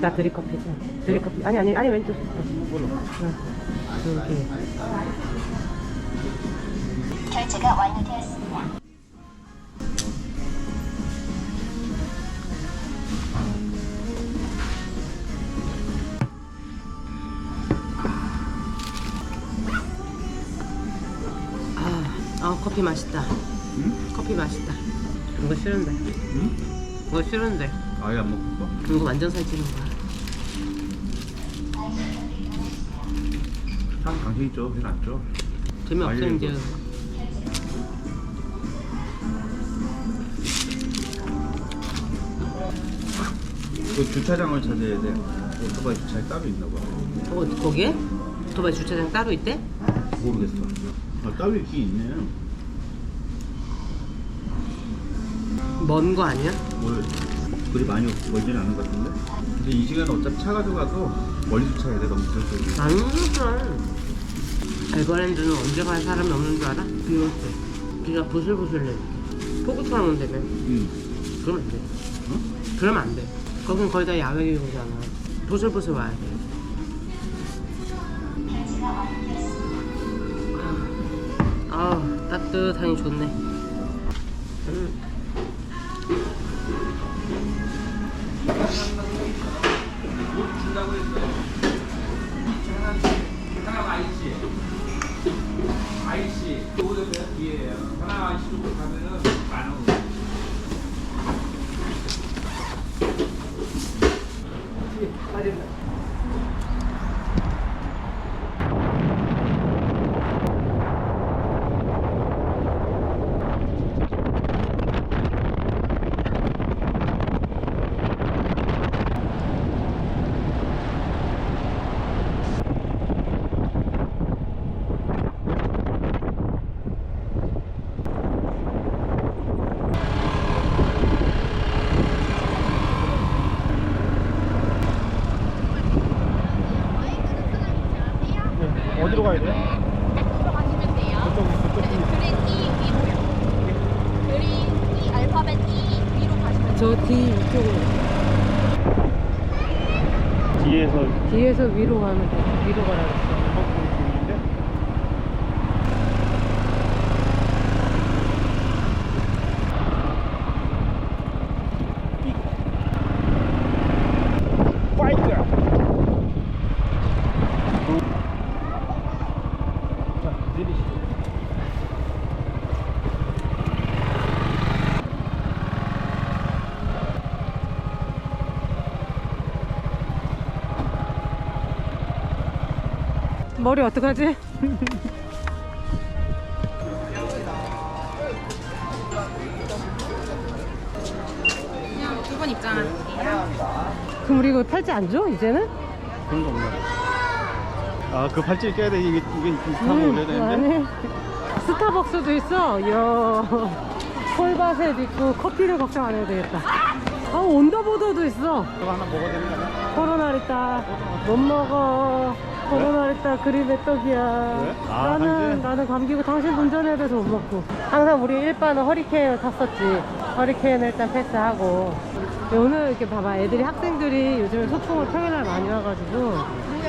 나 드립커피지. 드립커피. 아니, 아니, 아니, 왼쪽. 여기. 결제가 완료되었습니다. 아, 아, 커피 맛있다. 응? 커피 맛있다. 이거 싫은데. 응? 이거 싫은데. 아예 안 먹을 거? 이거 완전 살찌는 거야. 참 당신이 좀 해놨죠? 재미없어, 아니, 이제. 그 주차장을 찾아야 돼. 오토바이 주차장 따로 있나 봐. 어, 거기에? 오토바이 주차장 따로 있대? 모르겠어. 아, 따로 있긴 있네. 먼 거 아니야? 뭘 그리 많이 멀지는 않은 것 같은데? 근데 이 시간에 어차피 차 가져가도 멀리 주차해야 돼, 너무 저쪽이. 아니, 그래. 에버랜드는 언제 갈 사람이 없는 줄 알아? 비 올 때. 비가 부슬부슬 내. 폭우처럼 온다며. 응. 그러면 안 돼. 어? 그러면 안 돼. 거긴 거의 다 야외 기후잖아. 부슬부슬 와야 돼. 아, 아, 따뜻하니 좋네. 음. 하나 아이씨 아이씨 오늘 뒤에요 하나 아이씨 쪽으로 가면은 만 원. 어디로 가야 돼? 들어가시면 돼요. 그쪽, 그쪽. 네, 그린 E 위로요. 그린 E 알파벳 E 위로 가시면 돼요. 저 뒤 이쪽으로. 뒤에서 뒤에서 위로 가면 돼. 위로 가라 그랬어. 파이트! 자, 내리시죠. 머리 어떡하지? 두분 입장할게요. 그럼 우리 이거 팔찌 안 줘? 이제는? 그런 거 없나? 아, 그 발찌를 깨야 돼. 이게, 이게 비슷하면 음, 올려야 되는데? 아니. 스타벅스도 있어. 이야. 콜바셋 있고 커피를 걱정 안 해도 되겠다. 아, 온더보더도 있어. 이거 하나 먹어야 되는 거 아니야? 코로나 있다. 못 먹어. 코로나 있다. 그림의 떡이야. 왜? 아, 나는 당신? 나는 감기고 당신 운전해야 돼서 못 먹고. 항상 우리 일반은 허리케인을 탔었지. 허리케인을 일단 패스하고. 근데 오늘 이렇게 봐봐. 애들이 학생들이 요즘에 소풍을 평일날 많이 와가지고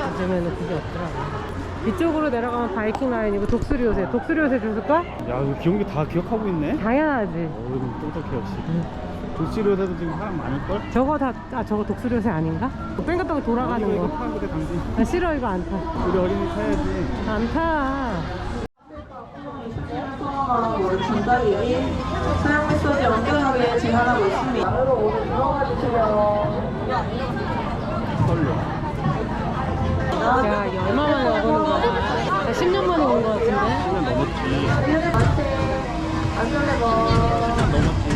요즘에는 그게 없더라고. 이쪽으로 내려가면 바이킹 라인이고 독수리 요새. 독수리 요새 줄까? 야, 이거 기억이 다 기억하고 있네? 당연하지. 어, 이거 똑똑해, 역시. 독수리요새도 지금 사람 많을걸? 저거 다, 아, 저거 독수리 요새 아닌가? 뺑글뺑글 돌아가는 이거, 이거 거. 타는 거대, 당신. 나 싫어, 이거 안 타. 우리 어린이 타야지. 안 타. 전달이 사용 메시지 완전하게 제한하고 있습니다. 안으로 오늘 들어가 주세요. 설레. 야, 이 얼마 만에 와보는 거야? 나 10년 만에 온 거 같은데? 10년 넘었지. 안전해 봐. 10년 넘었지.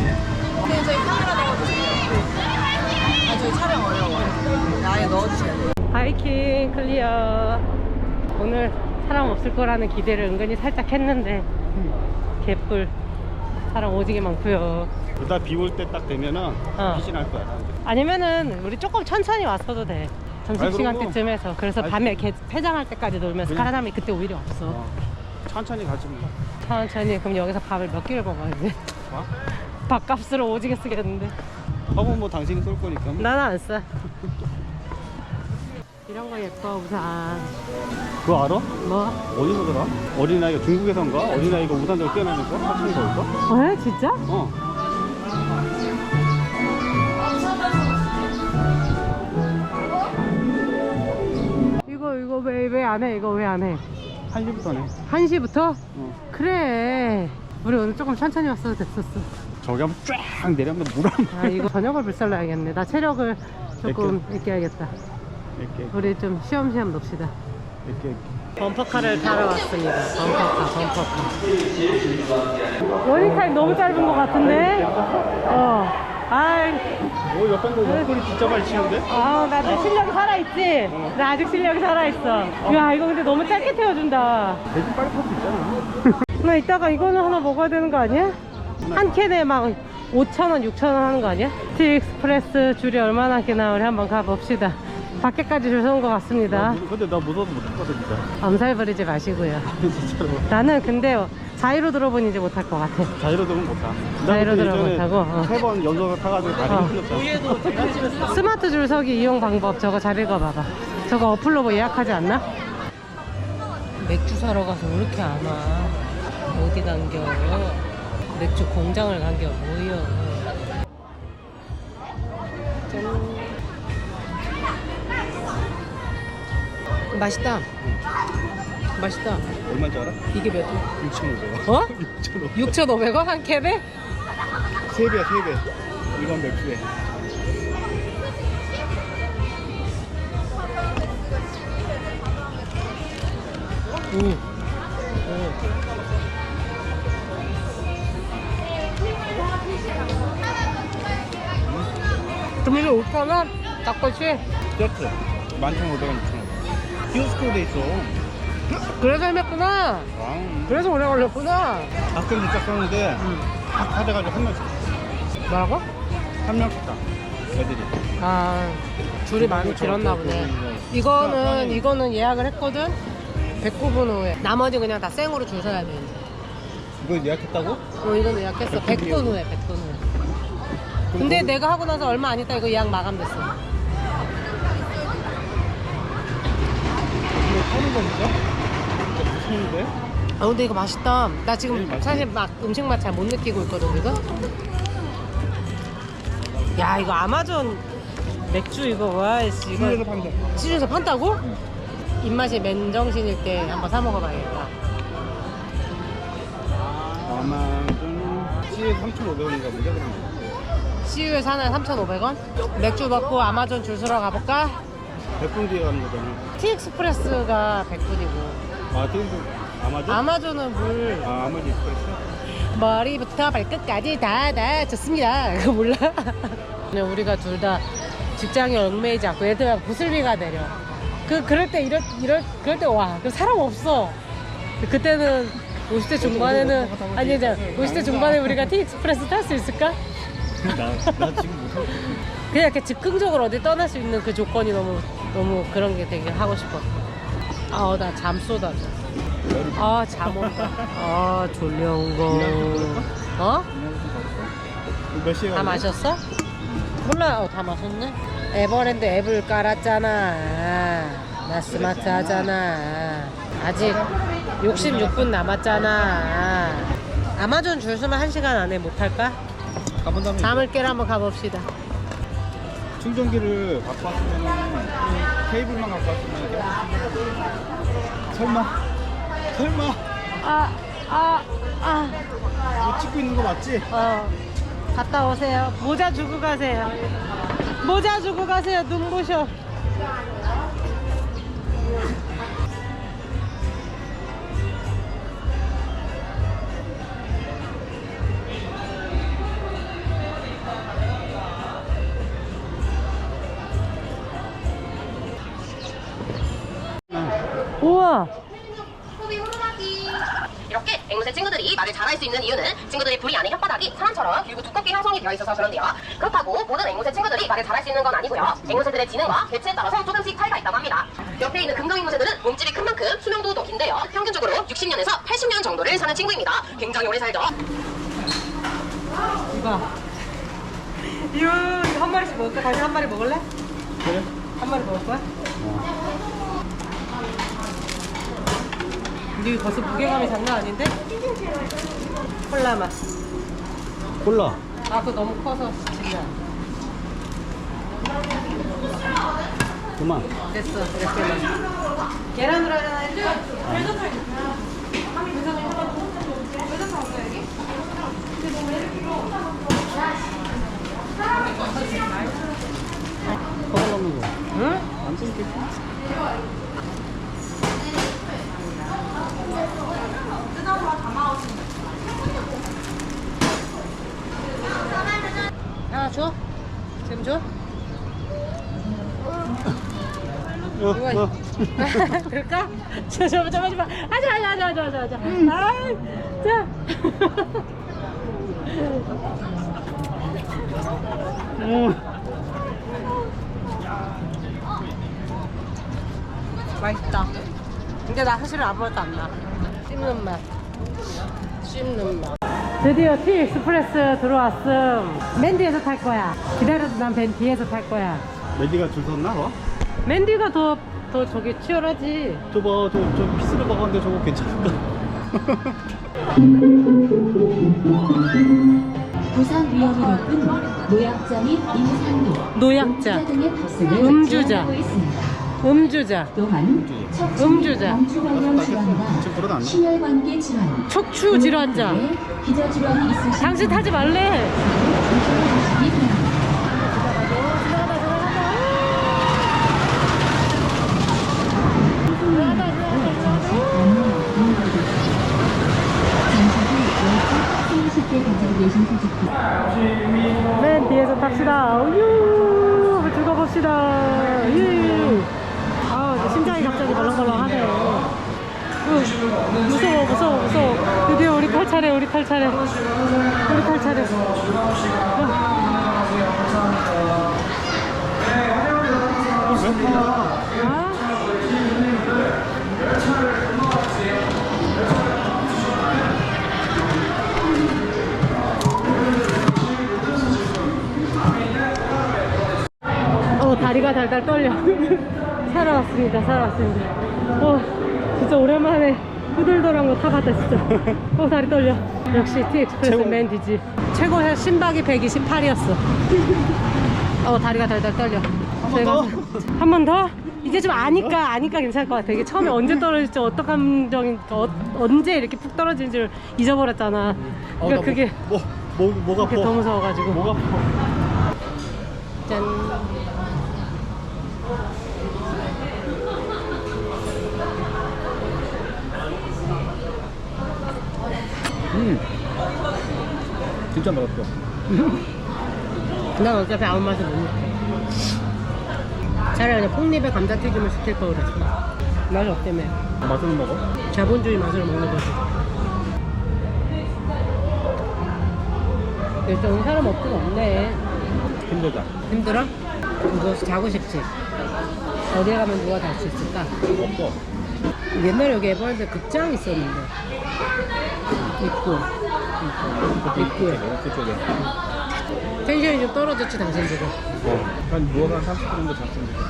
네, 저희 카메라 넣어주세요. 아, 저희 촬영 어려워요. 아예 넣어주세요. 하이킹 클리어. 오늘 사람 없을 거라는 기대를 은근히 살짝 했는데, 개뿔. 사람 오지게 많고요 그다 비 올 때 딱 되면은 어. 빛이 날 거야. 아니면은 우리 조금 천천히 왔어도 돼. 점심시간. 때쯤에서. 그래서 아이, 밤에 개, 폐장할 때까지 놀면서 그냥- 사람이 그때 오히려 없어. 어. 천천히 가지 뭐. 천천히. 그럼 여기서 밥을 몇 끼를 먹어야지? 봐? 밥값으로 오지게 쓰겠는데. 밥은 뭐 당신이 쏠 거니까. 나는 안 써. 이런 거 예뻐 우산. 그거 알아? 뭐? 어디서더라? 어린아이가 중국에선가? 어린아이가 우산 들고 뛰어나는 거? 사진 거일까? 왜 진짜? 어. 왜왜안 해? 이거 왜 안 해? 1시부터네. 1시부터? 어. 그래. 우리 오늘 조금 천천히 왔어도 됐었어. 저기 한번 쫙 내려면 물 한. 아 이거 저녁을 불살라야겠네. 나 체력을 조금 아껴야겠다. 이렇게, 우리 좀 쉬엄쉬엄 놉시다. 이렇게. 범퍼카를 타러 왔습니다. 범퍼카, 범퍼카. 러닝타임 너무 짧은 것 같은데? 어. 아이, 오, 옆에서 옆구리 진짜 많이 치는데? 아, 나 아직 실력이 살아있지? 나 아직 실력이 살아있어. 야, 이거 근데 너무 짧게 태워준다. 대신 빨리 탈 수 있잖아. 나 이따가 이거는 하나 먹어야 되는 거 아니야? 한 캔에 막 5,000원, 6,000원 하는 거 아니야? 티익스프레스 줄이 얼마나 기나 우리 한번 가봅시다. 밖에까지 줄 서온 것 같습니다. 근데 나 무서워서 것 같아, 진짜. 엄살 부리지 마시고요. 진짜로. 나는 근데 자유로 들어보니지 못할 것 같아. 자유로 들면 못 타. 자유로 들어 못하고, 어. 세번 연속을 타가지고 다리 어. 풀렸잖아. 스마트 줄서기 이용 방법 저거 잘 읽어봐봐. 저거 어플로 뭐 예약하지 않나? 맥주 사러 가서 왜 이렇게 안 와? 어디 간겨? 맥주 공장을 간겨 뭐여? 짠. 맛있다. 맛있다. 얼마인지 알아? 이게 몇? 6,500원. 어? 6,500원. 6,500원 한 캔에? 3배야, 3배. 일반 맥주에. 오. 그럼 이게 5,000원? 닭꼬치? 세트. 11,500원, 6,500원. 키오스크로 돼 있어. 그래서 헤맸구나. 왕. 그래서 오래 걸렸구나. 학생 진짜 썼는데, 다 타돼가지고 한 명씩. 뭐라고? 한 명씩 다. 애들이. 아, 줄이 많이 길었나 보네. 이거는, 이거는 예약을 했거든? 109분 후에. 나머지 그냥 다 생으로 줄 서야 돼. 이거 예약했다고? 어, 이거는 예약했어. 100분 후에, 100분 후에. 근데 내가 하고 나서 얼마 안 있다 이거 예약 마감됐어. 이거 타는 거 진짜? 무서운데? 아 근데 이거 맛있다. 나 네, 지금 맛있네. 사실 막 음식 맛 잘 못 느끼고 있거든 이거. 야 이거 아마존 맥주 이거 와 씨, 시중에서 이거 판다. 시중에서 판다고? 입맛이 맨정신일 때 한번 사 먹어봐야겠다. 아마 좀 C에 3,500원인가 본데 그러면. CU에서 하나에 3,500원? 맥주 먹고 아마존 줄 서러 가볼까? 100분 뒤에 가는 거잖아. 티익스프레스가 100분이고 아, 티익스 아마존? 아마존은 물 아, 아마존 익스프레스? 머리부터 발끝까지 다 다 좋습니다. 그거 몰라? 그냥 우리가 둘 다 직장에 얽매이지 않고 애들 구슬비가 내려. 그 그럴 때 이럴 이럴 그럴 때 와. 그 사람 없어. 그때는 50대 중반에는 아니 이제 50대 중반에 우리가 티 익스프레스 탈 수 있을까? 나, 나 지금 못하고 그냥 이렇게 즉흥적으로 어디 떠날 수 있는 그 조건이 너무 너무 그런 게 되게 하고 싶어. 아, 나잠 쏟아져. 아, 잠 온다. 아, 졸려 온 거. 어? 몇 시에 다? 마셨어? 몰라. 어, 다 마셨네. 에버랜드 앱을 깔았잖아. 나 스마트 하잖아. 아직 66분 남았잖아. 아마존 줄 서면 1시간 안에 못 할까? 가본 다음에 잠을 깨러 한번 가봅시다. 충전기를 갖고 왔으면 케이블만 갖고 왔으면 이렇게 설마 설마 아, 아, 아. 이거 찍고 있는 거 맞지? 어, 갔다 오세요. 모자 주고 가세요. 모자 주고 가세요. 눈부셔. 앵무새 친구들이 말을 잘할 수 있는 이유는 친구들의 부리 안에 혓바닥이 사람처럼 길고 두껍게 형성이 되어 있어서 그런데요. 그렇다고 모든 앵무새 친구들이 말을 잘할 수 있는 건 아니고요. 앵무새들의 지능과 개체에 따라서 조금씩 차이가 있다고 합니다. 옆에 있는 금강 앵무새들은 몸집이 큰 만큼 수명도 더 긴데요. 평균적으로 60년에서 80년 정도를 사는 친구입니다. 굉장히 오래 살죠. 누가? 이거 한 마리씩 먹을까? 다시 한 마리 먹을래? 그래? 한 마리 먹을 거야? 근데 벌써 무게감이 장난 아닌데? 콜라 맛. 콜라. 아, 그거 너무 커서 진짜. 그만. 됐어, 이렇게 맛. 계란으로 하잖아, 했지? 커버 넣는 거. 응? 안 쓸게. 하나 줘? 지금 줘? 어, 어. 그럴까? 저, 저, 저, 저, 저, 하지 마, 하지 마, 하지 마, 하지 마, 하지 마. 아이, 자. 맛있다. 근데 나 사실은 아무것도 안 나. 씹는 맛. 씹는 맛. 드디어 티 익스프레스 들어왔음. 맨 뒤에서 탈 거야. 기다려도 난맨 뒤에서 탈 거야. 메디가 줄 섰나 봐. 맨디가 더, 더 저기 치열하지. 저봐, 저, 저 피스를 먹었는데 저거 괜찮을까? 부산 위험으로군 노약자 및 임산부, 노약자, 음주자 등의 버스를 음주자. 제한하고 있습니다. 음주자, 또한 척추 음주자. 경추 관련 질환과 지금 불어났나? 심혈관계 질환, 척추 질환자. 기저 질환이 있으신 당신 타지 말래. 조심하시기 바랍니다. 장사를 10대 가지고 계신 수직기 맨 뒤에서 탑시다. 우유, 한번 즐거봅시다. 유. 아, 이제 심장이 갑자기 벌렁벌렁하네. 으, 무서워, 무서워, 무서워. 드디어 우리 탈 차례, 우리 탈 차례. 우리 탈 차례. 아? 어 다리가 달달 떨려 살아왔습니다 살아왔습니다 어 진짜 오랜만에 후들덜한 거 타봤다 진짜. 어 다리 떨려. 역시 티엑스프레스 최고. 맨디지. 최고 심박이 128이었어. 어 다리가 달달 떨려. 번 더? 한번 더? 이제 좀 아니까 아니까 괜찮을 것 같아. 이게 처음에 언제 떨어질지 어떤 감정이 어, 언제 이렇게 푹 떨어지는지를 잊어버렸잖아. 그러니까 그게 뭐, 뭐, 뭐가 그게 더? 무서워가지고. 뭐가 아파? 짠. 음. 진짜 맛없어. 난 어차피 아무 맛을 못 느껴. 차라리 그냥 폭립에 감자튀김을 시킬 걸 그랬어. 맛이 없다며. 맛은 먹어? 자본주의 맛으로 먹는 거지. 일단 오늘 사람 없긴 없네. 힘들다. 힘들어? 누워 자고 싶지? 어디에 가면 누가 잘 수 있을까? 없어. 옛날에 여기 에버랜드 극장 있었는데. 있고. 그쪽에. 텐션이 좀 떨어졌지 당신 지금 어. 한한 30분 정도 잤으면 좋겠어.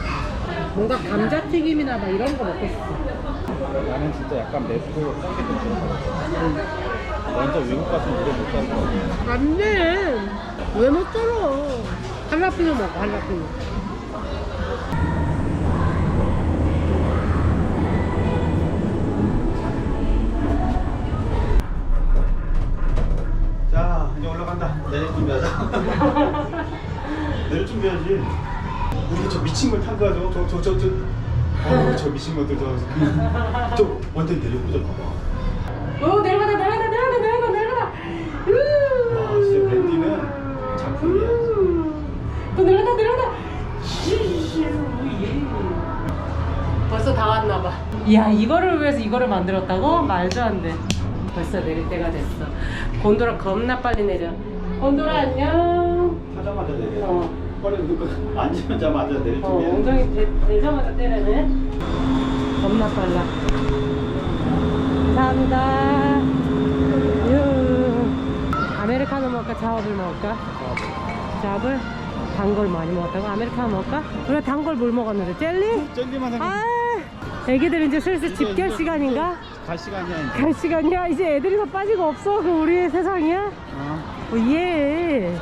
뭔가 감자튀김이나 막 이런 거 먹고 싶어 나는 진짜 약간 맵고 짠게 좀 싫어. 완전 외국 같은 노래 못 살거 안돼 왜 못 들어 할라피노 먹어 할라피노 올라간다. 내릴 준비하자. 내릴 준비하지. 우리 저 미친 걸탄 거야, 저, 저, 저, 저, 저. 어, 저 미친 것들, 저, 저, 저 완전 내려보자, 봐봐. 오 내려가다 내려가다 내려가다 내려가다 내려가다 와, 진짜 밴디는 작품이야. 또 내려가다 내려가다 벌써 다 왔나봐 이야 이거를 위해서 이거를 만들었다고? 말도 안돼 벌써 내릴 때가 됐어 곤도라 겁나 빨리 내려 곤도라 안녕 타자마자 내려. 어. 빨리 누가 앉으자마자 내릴 어, 준비해. 엉덩이 대, 대자마자 때리네. 겁나 빨라. 감사합니다. 유. 아메리카노 먹을까? 자업을 먹을까? 자업을? 단걸 많이 먹었다고? 아메리카노 먹을까? 우리가 단걸 뭘 먹었는데? jel리? 젤리만. 아, 애기들 이제 슬슬 집결 시간인가? 갈 시간이야 이제. 갈 시간이야? 이제 애들이 다 빠지고 없어? 그 우리의 세상이야? 어. 어, 예.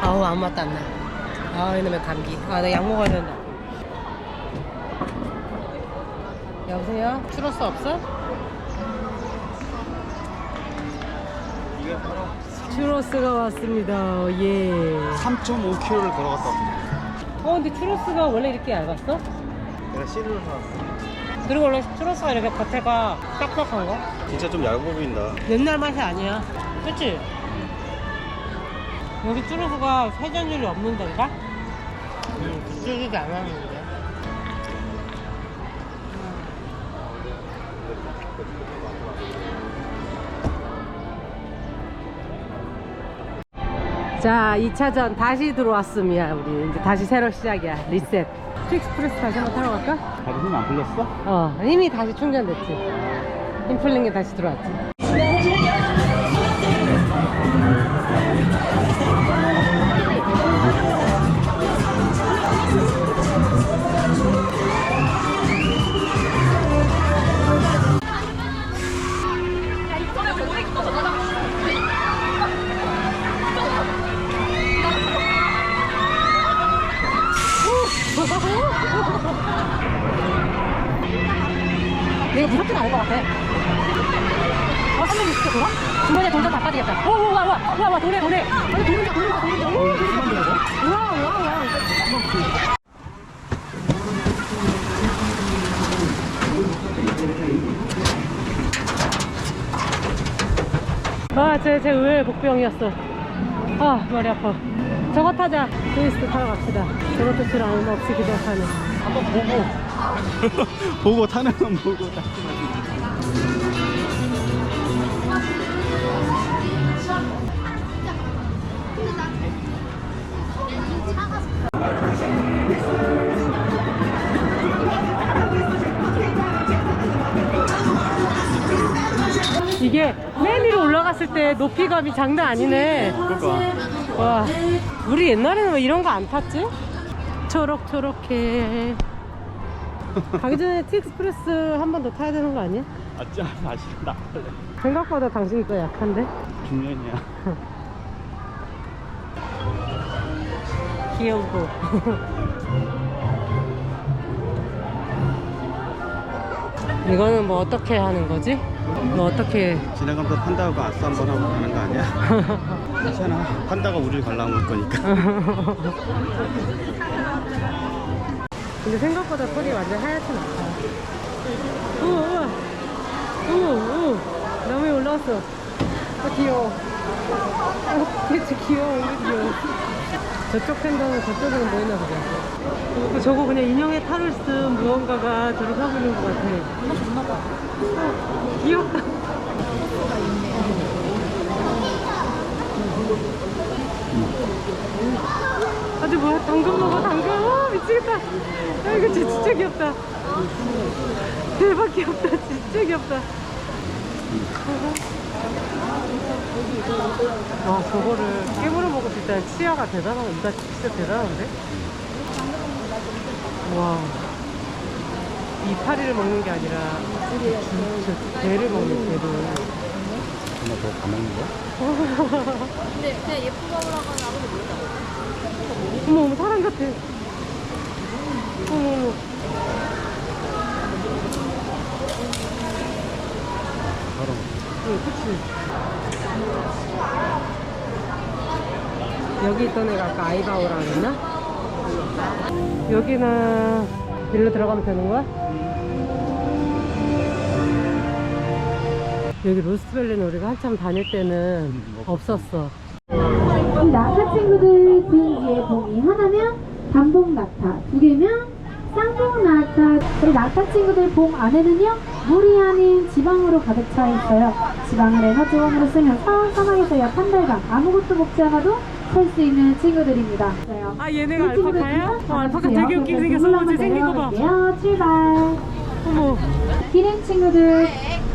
아우 아무 맛도 안 나. 아 이놈의 감기. 아 나 약 먹어야 된다. 여보세요? 추러스 없어? 추러스가 왔습니다. 예. 3.5km를 걸어갔다 왔어. 어 근데 추러스가 원래 이렇게 얇았어? 내가 씨를 사왔어. 그리고 원래 추러스가 이렇게 겉에가 딱딱한 거? 진짜 좀 얇아 보인다. 옛날 맛이 아니야. 그치? 여기 쭈루스가 회전율이 없는 데인가? 음, 그쪽이지 않았는데. 자, 2차전 다시 들어왔습니다. 우리 이제 다시 새로 시작이야. 리셋. 트릭스프레스 다시 한번 타러 갈까? 다리 힘안 풀렸어? 어, 이미 다시 충전됐지. 힘 풀린 게 다시 들어왔지. 내가 무섭진 않을 것 같아. 어, 360도 돌아? 중간에 동전 다 빠지겠다. 오, 오, 와, 와, 와, 와, 도래, 도래. 아니, 도른다, 도른다, 도른다. 오, 와, 와, 와. 아, 제, 제 의외의 복병이었어. 아, 머리 아파. 저거 타자. 트위스트 타러 갑시다. 저것도 줄 아무 없이 기대하는. 한번 보고. 보고 타는 건 보고 타. 이게 맨 위로 올라갔을 때 높이감이 장난 아니네. 그러니까. 와, 우리 옛날에는 왜 이런 거 안 탔지? 초록초록해. 가기 전에 티익스프레스 한 번 더 타야 되는 거 아니야? 아, 짜, 다시 나갈래. 생각보다 당신이 더 약한데? 중년이야. 귀여우고. 이거는 뭐 어떻게 하는 거지? 뭐 어떻게 지나가면서 판다고 아싸 한 번 하고 가는 거 아니야? 괜찮아. 판다가 우리를 갈라놓을 거니까. 근데 생각보다 털이 완전 하얗진 않다. 우와, 우와. 우와, 우와. 나무에 올라왔어. 아, 귀여워. 아, 진짜 귀여워, 이거 귀여워. 저쪽 팬더는 저쪽에는 뭐 있나. 어, 저거 그냥 인형의 탈을 쓴 무언가가 저를 하고 있는 것 같아. 어, 귀엽다. 아주 뭐야 당근 먹어 당근. 와 미치겠다. 아 이거 진짜, 진짜 귀엽다. 대박 귀엽다 진짜 귀엽다. 와 저거를 깨물어 먹을 수 있다는 치아가 대단하다 이가 진짜 대단한데? 와 이파리를 먹는 게 아니라 진짜 배를 먹는 배를. 하나 더 가먹는 거야? 어머 어머 사람 같아 어머 어머 바로. 응 그치 여기 있던 애가 아까 아이바오라 그랬나? 여기는 일로 들어가면 되는 거야? 여기 로스밸리는 우리가 한참 다닐 때는 없었어 낙타 친구들 등 뒤에 봉이 하나면 단봉 낙타, 두 개면 쌍봉 낙타. 우리 낙타 친구들 봄 안에는요 물이 아닌 지방으로 가득 차 있어요. 지방을 에너지원으로 쓰면서 사막에서 약 한 달간 아무것도 먹지 않아도 살 수 있는 친구들입니다. 아 얘네가 알파카야? 어, 알파카 되게 웃기게 생겼어. 어제 생긴 거 봐. 출발. 어머. 기린 친구들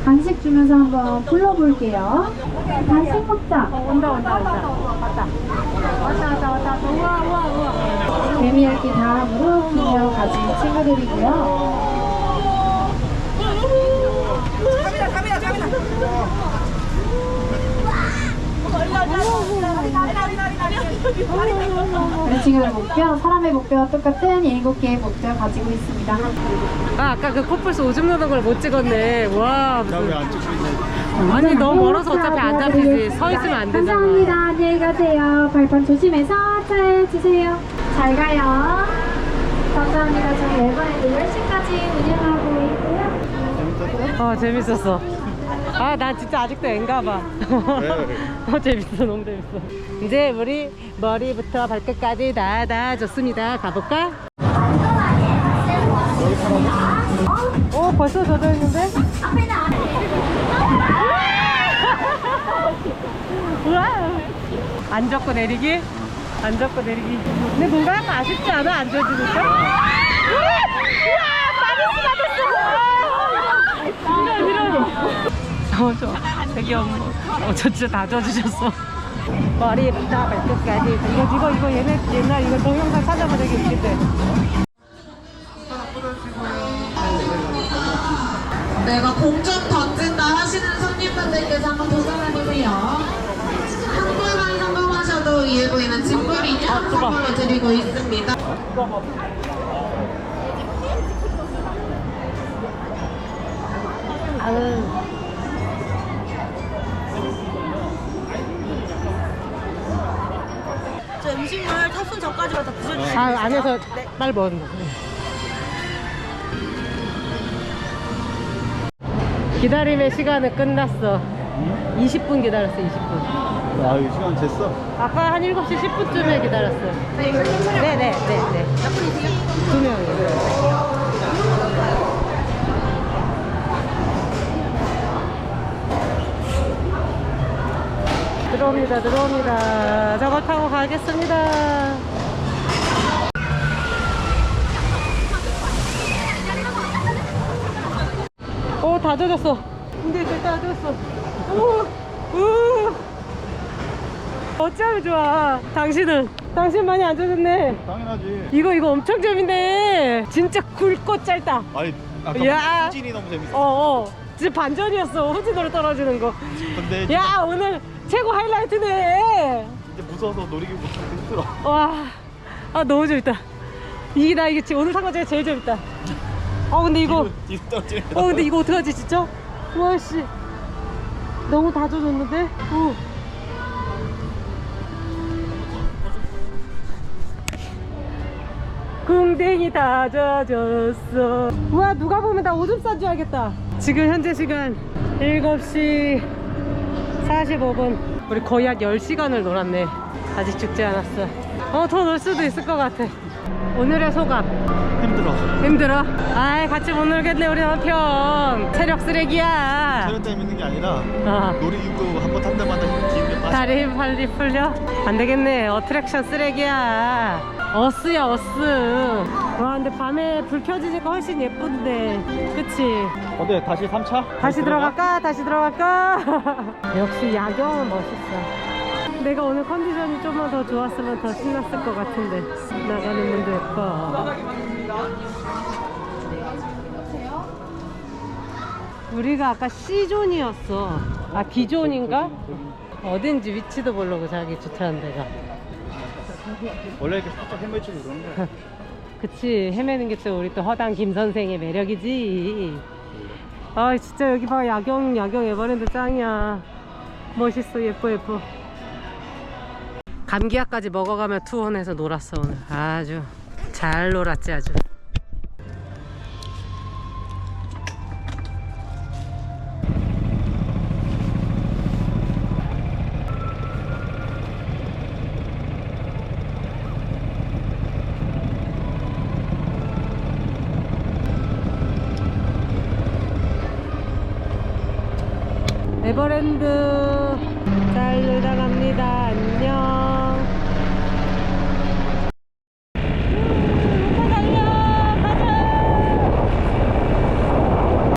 간식 주면서 한번 불러볼게요. 간식 먹자. 온다 온다 온다. 왔다. 왔다 왔다 왔다. 우와 우와 우와. 개미핥기 다음으로 기녀 가진 친구들이고요. 친구들 목표, 사람의 목표와 똑같은 7개의 목표 가지고 있습니다. 아 아까 그 코뿔소 오줌 누는 걸 못 찍었네. 와 무슨. 나왜안 찍고 있냐? 아니 너무 멀어서 어차피 안 잡히지. 서 있으면 안 되잖아. 감사합니다. 안녕히 가세요. 발판 조심해서 잘 주세요. 잘 가요. 감사합니다. 저희 앨범에도 10시까지 운영하고 있고요. 어 재밌었어. 아 난 진짜 아직도 앵가 봐. 어 재밌어 너무 재밌어. 이제 우리 머리부터 발끝까지 다 다 좋습니다. 가볼까? 어 벌써 젖어 있는데? 우와! 안 젖고 내리기? 안 젖고 내리기. 근데 뭔가 약간 아쉽지 않아? 안 젖으니까? 우와! 우와! 받았어, 받았어! 이런, 이런. 어, 좋아. 되게 엄마. 어, 저 진짜 다 젖으셨어. 머리부터 발끝까지. 이거, 이거, 이거 얘네, 옛날 이거 동영상 찾아보면 되게 웃긴데. 내가 공좀 던진다 하시는 손님분들께서 한번 도전해보세요. 한 골만 성공하셔도 위에 보이는 짐벌 인형 선물로 드리고 있습니다. 아유. 음식물 타순 전까지만 다 부숴주세요. 아, 안에서 빨리 먹는 거. 기다림의 시간은 끝났어. 20분 기다렸어, 20분. 아, 이거 시간 쟀어? 아까 한 7시 10분쯤에 기다렸어. 네, 네, 네, 네. 몇 분이세요? 두 명이요. 들어옵니다, 들어옵니다. 저거 타고 가겠습니다. 오, 다 젖었어. 근데 이제 다 젖었어. 오, 우. 어쩌면 좋아. 당신은? 당신 많이 안 젖었네. 당연하지. 이거, 이거 엄청 재밌네. 진짜 굵고 짧다. 아니, 아까 야. 후진이 너무 재밌어. 어, 어. 진짜 반전이었어. 후진으로 떨어지는 거. 근데 야, 오늘 최고 하이라이트네. 이제 무서워서 놀이기 못하고 힘들어. 와, 아, 너무 재밌다. 이게 나 이게 지- 오늘 산 거 중에 제일 재밌다. 어, 근데 이거. 뒤로 떨어지네. 어 근데 이거 어떡하지 진짜? 와씨 너무 다 젖었는데? 오. 궁뎅이 다 젖었어 우와 누가 보면 나 오줌 싼 줄 알겠다 지금 현재 시간 7시 45분 우리 거의 한 10시간을 놀았네 아직 죽지 않았어 어더 놀 수도 있을 것 같아 오늘의 소감 힘들어. 힘들어? 아이 같이 못 놀겠네 우리 남편 체력 쓰레기야 촬영 타임 있는 게 아니라 어. 놀이기구 한 번 탄 데마다 기운이 빠져. 다리 빨리 풀려? 안 되겠네 어트랙션 쓰레기야 어스야 어스 와 근데 밤에 불 켜지니까 훨씬 예쁜데 그치? 어때? 다시 3차? 다시 들어갈까? 다시 들어갈까? 역시 야경은 멋있어 내가 오늘 컨디션이 좀만 더 좋았으면 더 신났을 것 같은데 나가는 문도 예뻐 우리가 아까 C존이었어 아 D존인가? 어딘지 위치도 모르고 자기 주차한 데가 원래 이렇게 살짝 헤매치고 그런 거야. 그치. 헤매는 게 또 우리 또 허당 김 선생의 매력이지. 아 진짜 여기 봐. 야경 야경 에버랜드 짱이야. 멋있어 예뻐 예뻐. 감기약까지 먹어가며 투혼해서 놀았어 오늘. 아주 잘 놀았지 아주